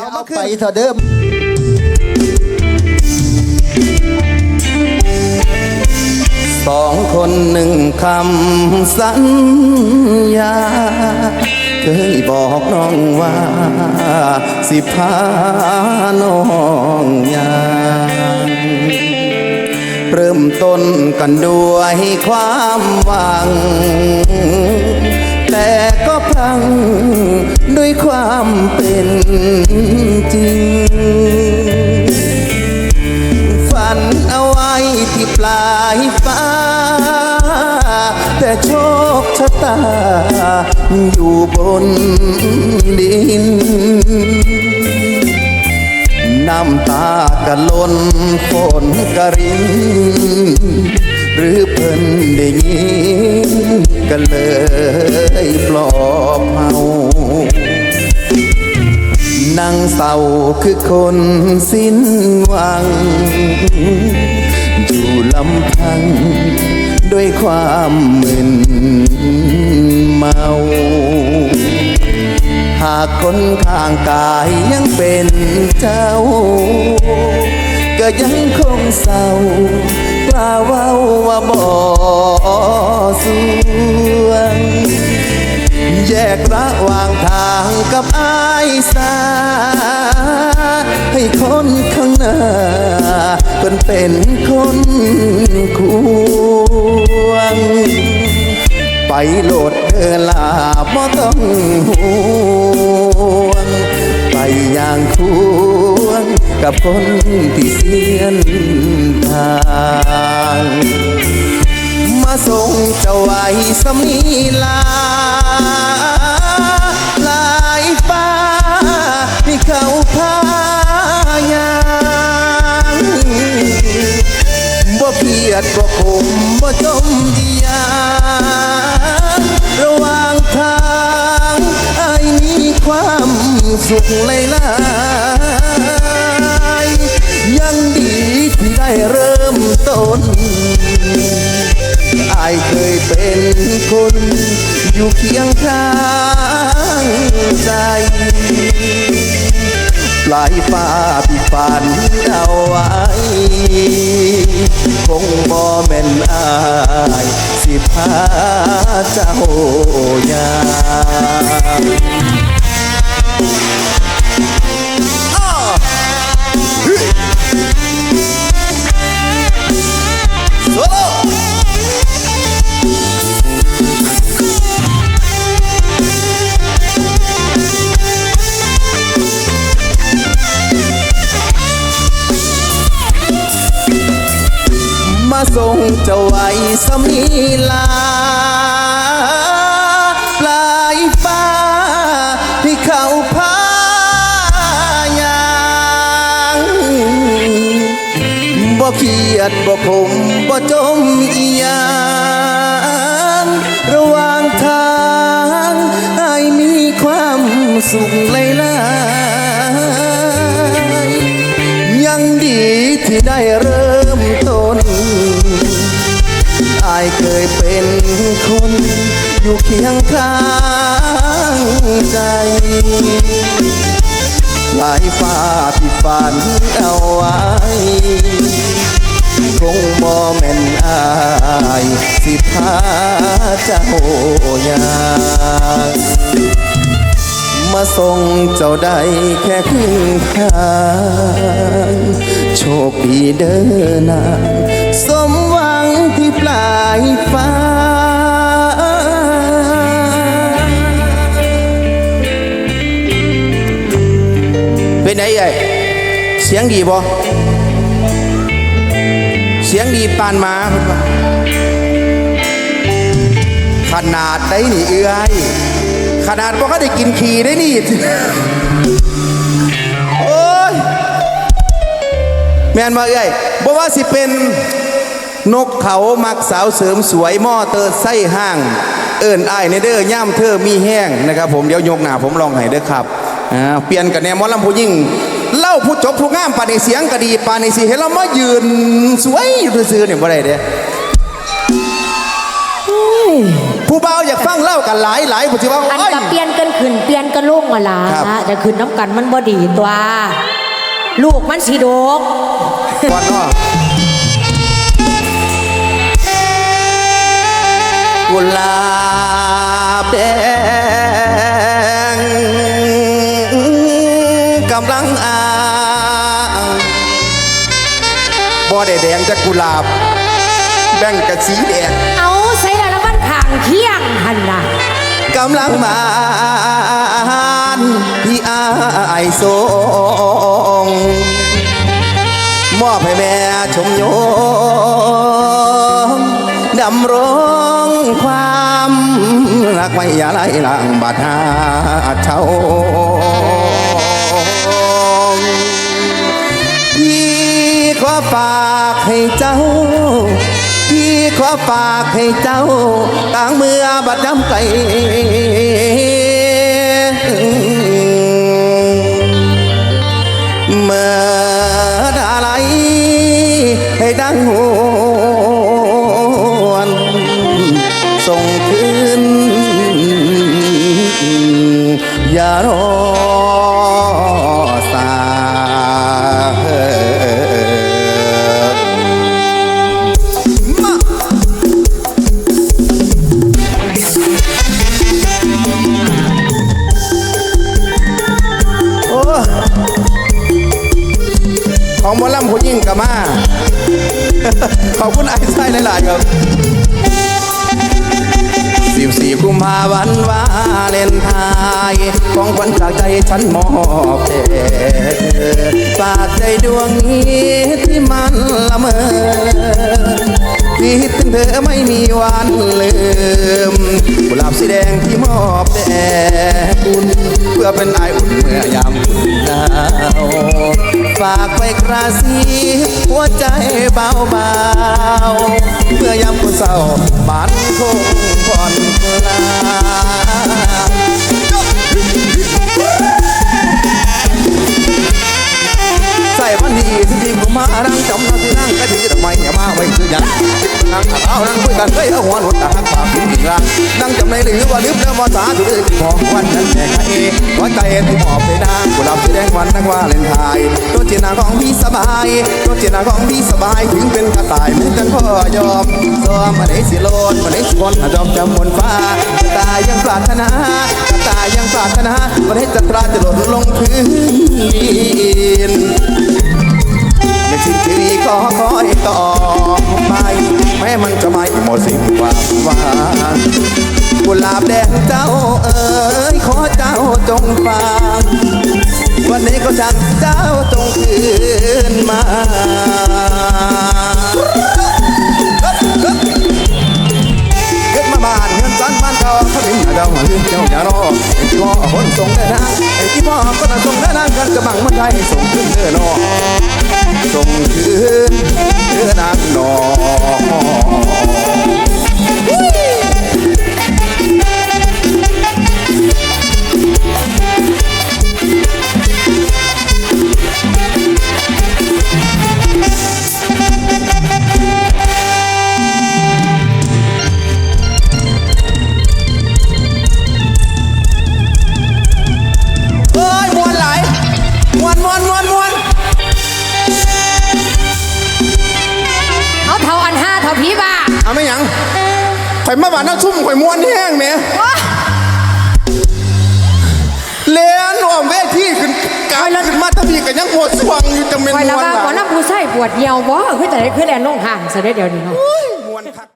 เอาเอามามาขึ้ไปนเถอะเด้อสองคนหนึ่งคำสัญญา เคยบอกน้องว่า สิพาน้องยางเริ่มต้นกันด้วยความหวัง แต่ก็พลังด้วยความเป็นจริง ฝันเอาไว้ที่ปลายฟ้า แต่โชคชะตา อยู่บนดิน น้ำตากะล้นฝนกะริน หรือเพิ่นได้ยินก็เลยปลอบเฮานั่งเศร้าคือคนสิ้นหวัง อยู่ลำพังด้วยความมึนเมา หากคนข้างกายยังเป็นเจ้า ก็ยังคงเศร้ากล้าว้าว่าบ่สวง แยกระหว่างทางกับอายสา ให้คนข้างหน้าเป็นเป็นคนควง ไปโหลดเธอลาบ่ต้องห่วง ไปอย่างควง กับคนที่เสียนทางมาส่งเจ้าไว้สมีลา ลายฟ้าให้เขาพายางบ่เพียดบ่คมบ่จมดียางระหว่างทางไอ้มีความสุขเลยล่ะ นอายเคยเป็นคน อยู่เคียงข้างใจปลายฟ้าที่ฝันเอาไว้ มาส่งจ้าไว้สมีลา ปลายฟ้าที่เขาพายางบ่เคียดบ่ผมบ่จมอียังระหว่างทางให้มีความสุขเลยล่ะยังดีที่ได้เริ่ คนอยู่เคียงข้างใจลายฟ้าที่ฝันเอาไว้ คงบ่แม่นอายสิพาเจ้ายางมาส่งเจ้าได้แค่ครึ่งทางโชคดีเด้อนางสมหวังที่ปลายฟ้า เป็นไงไอ้เสียงดีบ่เสียงดีปานมาขนาดได้นี่เอื้อยขนาดบ่เขาได้กินขี่ได้นี่โอ้ยแม่นบ่เอ้ยบ่ว่าสิเป็นนกเขามักสาวเสริมสวยหม้อเตอร์ไส้ห้าง เอิ้นอ้ายในเด้อย่ำเธอมีแห้งนะครับผมเดี๋ยวยกหน้าผมลองให้เด้อครับ เปลี่ยนกันแนวหมอลำผู้ยิ่งเล่าผู้จบผู้งามปานในเสียงก็ดีปานในสิเห็นเรามายืนสวยอยู่ซื่อๆเนี่ยบ่ได้เด้ผู้เบาวอยากฟังเล่ากันหลายหลายผู้ที่ว่าอันโอ้ยก็เปลี่ยนกันขึ้นเปลี่ยนกันลงมาล่ะครับจะขึ้นน้ำกันมันบ่ดีตัว ลูกมันสิโดกก่อนเนาะกุหลาบแดง กกุหลาบ แบ่งกับสีแดงเอาใส่ละมันข้างเคียงหันน่ะกำลังมาที่อายทรงมอบให้แม่ชมโยงดำรงความรักไว้อย่าไล่ลางบาดหาเช่าพี่ขอฝาก ให้เจ้า พี่ขอฝากให้เจ้าต่างเมื่อบัดน้ำไกลเมื่อดาไหลให้ดังหูิ่งกมา ขอบคุณไอ้ไส้หลายๆครับ14กุมภาพันธ์วาเลนไทน์ของขวัญจากใจฉันมอบแด่เธอฝากใจดวงนี้ที่มันละเมอคิดถึงเธอไม่มีวันลืมกุหลาบสีแดงที่มอบแด่คุณ เพื่อเป็นไออุ่นเมื่อยามคุณนา ฝากไปกระซิบหัวใจเบาๆเมื่อยามคุณเศร้าบ้านคงผ่อนคลายใส่พันดีที่ดีผมมาดังจำนาที่นั่งก็ถือทำไมอย่ามาไว้คือยันนั่งเอานั่งคุยกันเฮ้ยหัวหนุน ในหรือว่าลืมแล้วมาสาธุด้วยมองวันนั้นแค่ไหนหัวใจที่มอบไปนางกุหลาบสีแดงวันนักว่าเล่นไทยตัวเจนาของพี่สบายตัวเจนาของพี่สบายถึงเป็นกระต่ายไม่จังพ่อยอมซ้อมมาได้สิโลนมาได้สิบนจอมจำบนฟ้าต่ายังปรารถนาต่ายังปรารถนามาได้จัตราจะหล่นลงพื้นดินในสิ่งที่ก็คอยต่อไป แม้มันจะไม่หมดสิ่งความหวานกุหลาบแดงเจ้าเอ๋ยขอเจ้าจงฟังวันนี้ก็จักเจ้าจงคืนมาเกิดมาบ้านเงินสันบ้านเขาถ้าเป็นเจ้าหัวเจ้าอย่ารอไอ้ที่พ่อคนส่งได้นะไอ้ที่พ่อก็น่ะส่งได้นะกันกระบังมันไทยส่งขึ้นเด้อนอ ส่งคืนเด้อนางนอง ข่อยมาบ้านน้าชุ่มข่อยมวนแห้งแหม่ว้าเลียนอ้อมเวทีขึ้นกาขึ้นมาตะบีกันยังหมดสว่างอยู่จังเป็นคอยมละวนว่าหลาขอยน้ำผู้ใส่ปวดเหี่ยวบ่คือแต่ได้คือแลนลงห่างซะได้เดี๋ยวนี้เนาะมวนคัก